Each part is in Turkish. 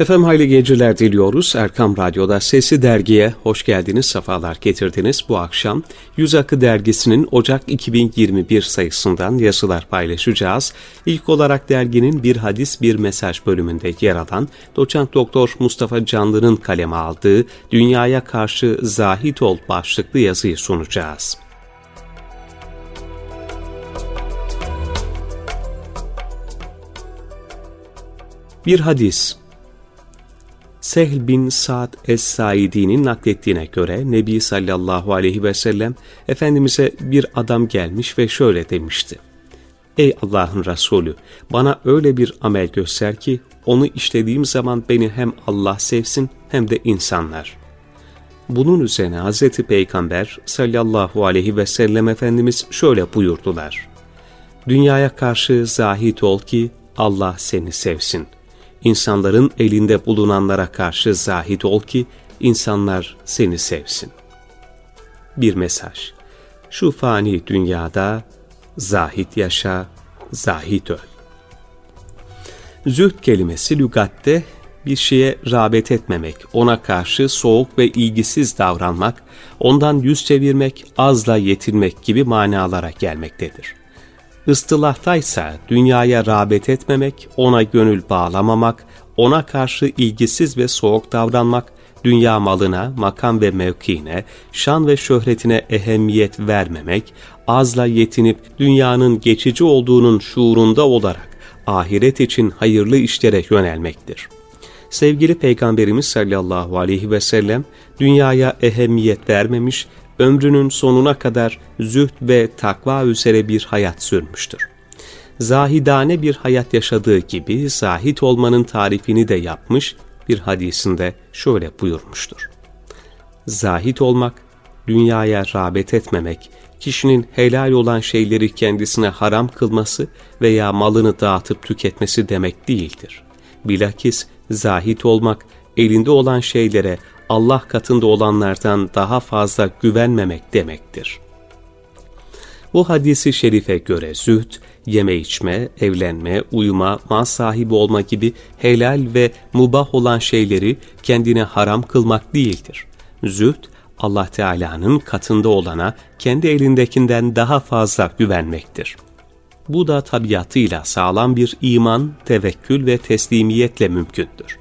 Efendim hayırlı geceler diliyoruz. Erkam Radyo'da Sesi Dergi'ye hoş geldiniz, sefalar getirdiniz. Bu akşam Yüz Akı Dergisi'nin Ocak 2021 sayısından yazılar paylaşacağız. İlk olarak derginin bir hadis bir mesaj bölümünde yer alan doçent doktor Mustafa Canlı'nın kaleme aldığı Dünyaya Karşı Zahit Ol başlıklı yazıyı sunacağız. Bir hadis Sehl bin Sa'd Es-Saidi'nin naklettiğine göre Nebi sallallahu aleyhi ve sellem Efendimiz'e bir adam gelmiş ve şöyle demişti. Ey Allah'ın Resulü bana öyle bir amel göster ki onu işlediğim zaman beni hem Allah sevsin hem de insanlar. Bunun üzerine Hz. Peygamber sallallahu aleyhi ve sellem Efendimiz şöyle buyurdular. Dünyaya karşı zahit ol ki Allah seni sevsin.'' İnsanların elinde bulunanlara karşı zahid ol ki insanlar seni sevsin. Bir mesaj. Şu fani dünyada zahit yaşa, zahit öl. Zühd kelimesi lügatte bir şeye rağbet etmemek, ona karşı soğuk ve ilgisiz davranmak, ondan yüz çevirmek, azla yetinmek gibi manalara gelmektedir. Istilahtaysa dünyaya rağbet etmemek, ona gönül bağlamamak, ona karşı ilgisiz ve soğuk davranmak, dünya malına, makam ve mevkiine, şan ve şöhretine ehemmiyet vermemek, azla yetinip dünyanın geçici olduğunun şuurunda olarak ahiret için hayırlı işlere yönelmektir. Sevgili Peygamberimiz sallallahu aleyhi ve sellem dünyaya ehemmiyet vermemiş, ömrünün sonuna kadar zühd ve takva üzere bir hayat sürmüştür. Zahidane bir hayat yaşadığı gibi zahit olmanın tarifini de yapmış, bir hadisinde şöyle buyurmuştur. Zahit olmak, dünyaya rağbet etmemek, kişinin helal olan şeyleri kendisine haram kılması veya malını dağıtıp tüketmesi demek değildir. Bilakis zahit olmak, elinde olan şeylere Allah katında olanlardan daha fazla güvenmemek demektir. Bu hadisi şerife göre zühd, yeme içme, evlenme, uyuma, mal sahibi olma gibi helal ve mubah olan şeyleri kendine haram kılmak değildir. Zühd, Allah Teala'nın katında olana kendi elindekinden daha fazla güvenmektir. Bu da tabiatıyla sağlam bir iman, tevekkül ve teslimiyetle mümkündür.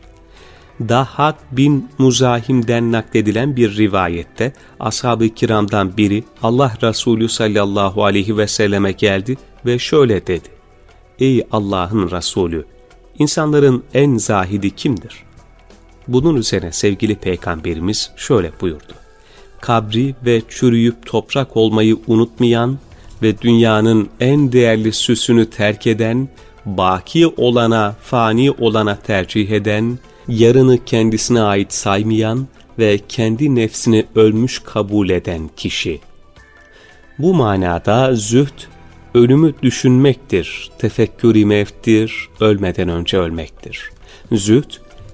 Dahhak bin Muzahim'den nakledilen bir rivayette ashab-ı kiramdan biri Allah Resulü sallallahu aleyhi ve selleme geldi ve şöyle dedi. Ey Allah'ın Resulü! insanların en zahidi kimdir? Bunun üzerine sevgili Peygamberimiz şöyle buyurdu. Kabri ve çürüyüp toprak olmayı unutmayan ve dünyanın en değerli süsünü terk eden, baki olana, fani olana tercih eden, yarını kendisine ait saymayan ve kendi nefsini ölmüş kabul eden kişi. Bu manada zühd, ölümü düşünmektir, tefekkür-i mevttir, ölmeden önce ölmektir. Zühd,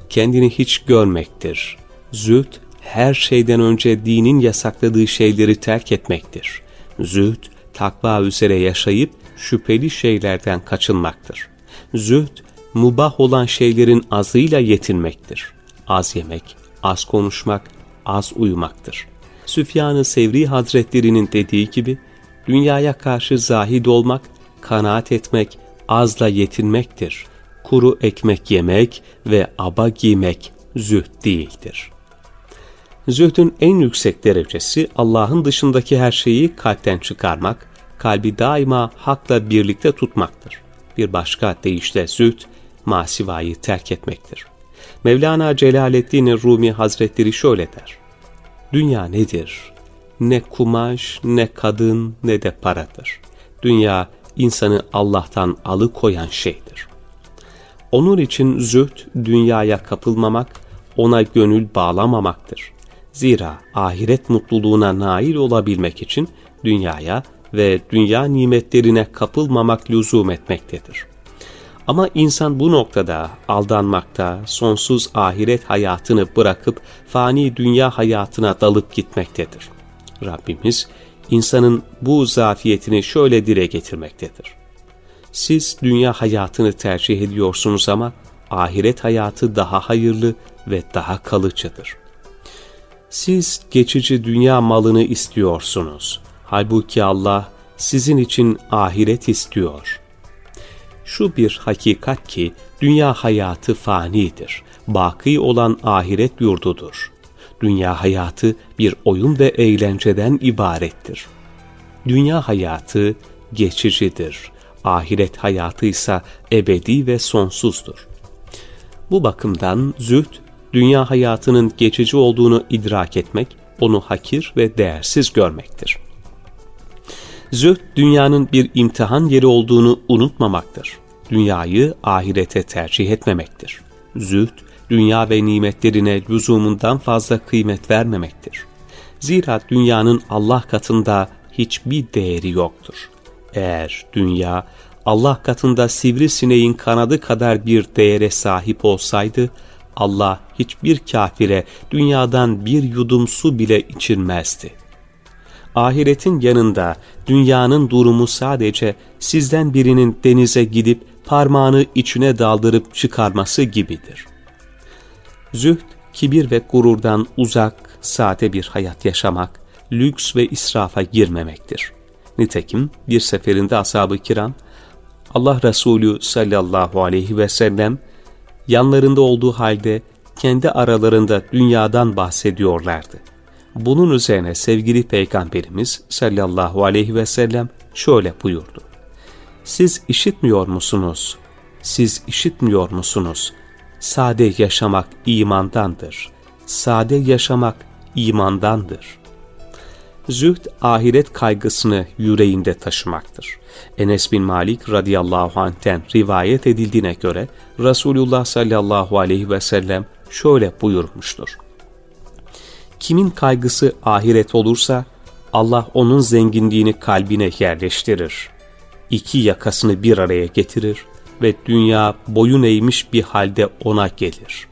kendini hiç görmektir. Zühd, her şeyden önce dinin yasakladığı şeyleri terk etmektir. Zühd, takva üzere yaşayıp şüpheli şeylerden kaçınmaktır. Zühd, mubah olan şeylerin azıyla yetinmektir. Az yemek, az konuşmak, az uyumaktır. Süfyan-ı Sevri Hazretlerinin dediği gibi, dünyaya karşı zahid olmak, kanaat etmek, azla yetinmektir. Kuru ekmek yemek ve aba giymek zühd değildir. Zühdün en yüksek derecesi Allah'ın dışındaki her şeyi kalpten çıkarmak, kalbi daima hakla birlikte tutmaktır. Bir başka deyişle zühd, masivayı terk etmektir. Mevlana Celaleddin Rumi Hazretleri şöyle der. Dünya nedir? Ne kumaş, ne kadın, ne de paradır. Dünya insanı Allah'tan alıkoyan şeydir. Onun için zühd dünyaya kapılmamak, ona gönül bağlamamaktır. Zira ahiret mutluluğuna nail olabilmek için dünyaya ve dünya nimetlerine kapılmamak lüzum etmektedir. Ama insan bu noktada aldanmakta, sonsuz ahiret hayatını bırakıp fani dünya hayatına dalıp gitmektedir. Rabbimiz insanın bu zafiyetini şöyle dile getirmektedir. Siz dünya hayatını tercih ediyorsunuz ama ahiret hayatı daha hayırlı ve daha kalıcıdır. Siz geçici dünya malını istiyorsunuz. Halbuki Allah sizin için ahiret istiyor. Şu bir hakikat ki dünya hayatı fanidir. Baki olan ahiret yurdudur. Dünya hayatı bir oyun ve eğlenceden ibarettir. Dünya hayatı geçicidir. Ahiret hayatı ise ebedi ve sonsuzdur. Bu bakımdan zühd, dünya hayatının geçici olduğunu idrak etmek, onu hakir ve değersiz görmektir. Zühd, dünyanın bir imtihan yeri olduğunu unutmamaktır. Dünyayı ahirete tercih etmemektir. Zühd, dünya ve nimetlerine lüzumundan fazla kıymet vermemektir. Zira dünyanın Allah katında hiçbir değeri yoktur. Eğer dünya Allah katında sivrisineğin kanadı kadar bir değere sahip olsaydı, Allah hiçbir kafire dünyadan bir yudum su bile içirmezdi. Ahiretin yanında dünyanın durumu sadece sizden birinin denize gidip parmağını içine daldırıp çıkarması gibidir. Zühd, kibir ve gururdan uzak, sade bir hayat yaşamak, lüks ve israfa girmemektir. Nitekim bir seferinde ashab-ı kiram, Allah Resulü sallallahu aleyhi ve sellem yanlarında olduğu halde kendi aralarında dünyadan bahsediyorlardı. Bunun üzerine sevgili Peygamberimiz sallallahu aleyhi ve sellem şöyle buyurdu. Siz işitmiyor musunuz? Siz işitmiyor musunuz? Sade yaşamak imandandır. Sade yaşamak imandandır.'' Zühd ahiret kaygısını yüreğinde taşımaktır. Enes bin Malik radıyallahu anh'ten rivayet edildiğine göre Resulullah sallallahu aleyhi ve sellem şöyle buyurmuştur. Kimin kaygısı ahiret olursa Allah onun zenginliğini kalbine yerleştirir. İki yakasını bir araya getirir ve dünya boyun eğmiş bir halde ona gelir.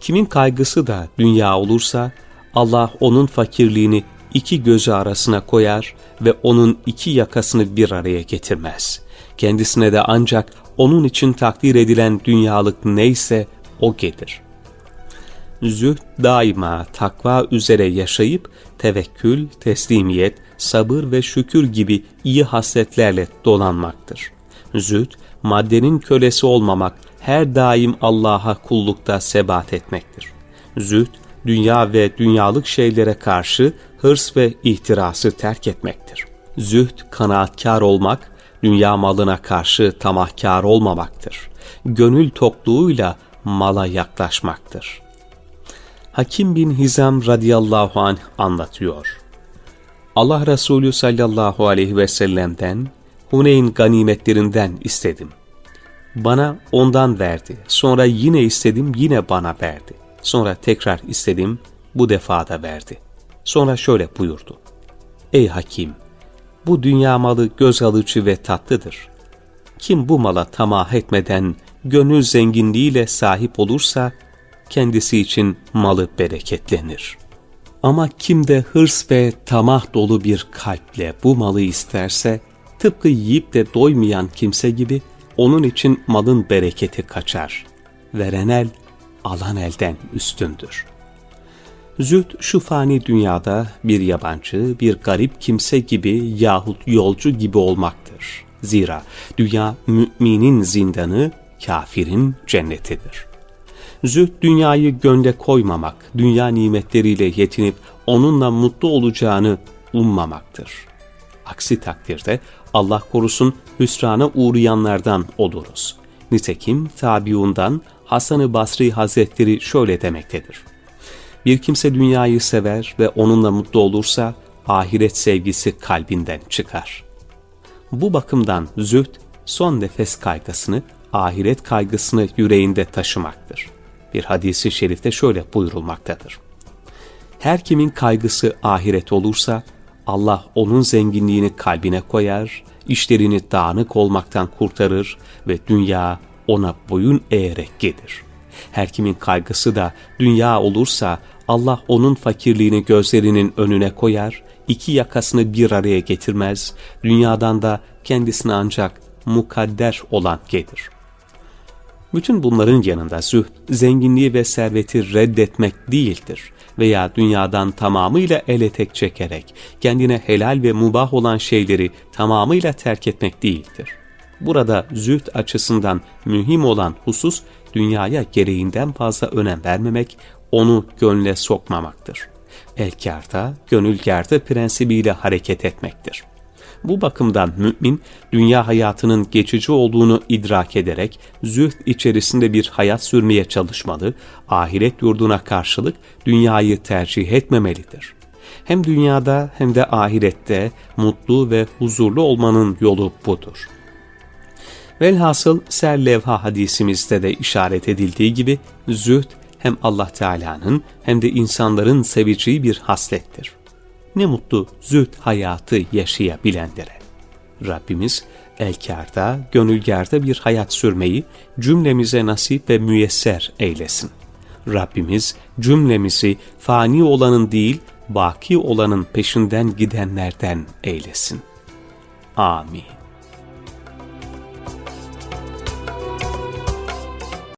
Kimin kaygısı da dünya olursa Allah onun fakirliğini iki gözü arasına koyar ve onun iki yakasını bir araya getirmez. Kendisine de ancak onun için takdir edilen dünyalık neyse o gelir. Zühd daima takva üzere yaşayıp tevekkül, teslimiyet, sabır ve şükür gibi iyi hasletlerle dolanmaktır. Zühd, maddenin kölesi olmamak, her daim Allah'a kullukta sebat etmektir. Zühd, dünya ve dünyalık şeylere karşı hırs ve ihtirası terk etmektir. Zühd, kanaatkar olmak, dünya malına karşı tamahkar olmamaktır. Gönül tokluğuyla mala yaklaşmaktır. Hakim bin Hizam radıyallahu anh anlatıyor. Allah Resulü sallallahu aleyhi ve sellem'den Huneyn ganimetlerinden istedim. Bana ondan verdi. Sonra yine istedim yine bana verdi. Sonra tekrar istedim, bu defa da verdi. Sonra şöyle buyurdu. Ey hakim! Bu dünya malı göz alıcı ve tatlıdır. Kim bu mala tamah etmeden gönül zenginliğiyle sahip olursa, kendisi için malı bereketlenir. Ama kim de hırs ve tamah dolu bir kalple bu malı isterse, tıpkı yiyip de doymayan kimse gibi onun için malın bereketi kaçar. Veren el alan elden üstündür. Zühd şu fani dünyada bir yabancı, bir garip kimse gibi yahut yolcu gibi olmaktır. Zira dünya müminin zindanı, kafirin cennetidir. Zühd dünyayı gönle koymamak, dünya nimetleriyle yetinip onunla mutlu olacağını ummamaktır. Aksi takdirde Allah korusun hüsrana uğrayanlardan oluruz. Nitekim tabiundan Hasan-ı Basri Hazretleri şöyle demektedir. Bir kimse dünyayı sever ve onunla mutlu olursa ahiret sevgisi kalbinden çıkar. Bu bakımdan zühd son nefes kaygısını, ahiret kaygısını yüreğinde taşımaktır. Bir hadisi şerifte şöyle buyurulmaktadır. Her kimin kaygısı ahiret olursa Allah onun zenginliğini kalbine koyar, işlerini dağınık olmaktan kurtarır ve dünya ona boyun eğerek gelir. Her kimin kaygısı da dünya olursa Allah onun fakirliğini gözlerinin önüne koyar, iki yakasını bir araya getirmez, dünyadan da kendisine ancak mukadder olan gelir. Bütün bunların yanında zühd, zenginliği ve serveti reddetmek değildir veya dünyadan tamamıyla ele tek çekerek kendine helal ve mubah olan şeyleri tamamıyla terk etmek değildir. Burada zühd açısından mühim olan husus dünyaya gereğinden fazla önem vermemek, onu gönle sokmamaktır. El-kârda, gönül kârda prensibiyle hareket etmektir. Bu bakımdan mümin, dünya hayatının geçici olduğunu idrak ederek zühd içerisinde bir hayat sürmeye çalışmalı, ahiret yurduna karşılık dünyayı tercih etmemelidir. Hem dünyada hem de ahirette mutlu ve huzurlu olmanın yolu budur. Velhasıl serlevha hadisimizde de işaret edildiği gibi zühd hem Allah Teala'nın hem de insanların seveceği bir haslettir. Ne mutlu zühd hayatı yaşayabilenlere. Rabbimiz elkarda, gönülgarda bir hayat sürmeyi cümlemize nasip ve müyesser eylesin. Rabbimiz cümlemizi fani olanın değil, baki olanın peşinden gidenlerden eylesin. Amin.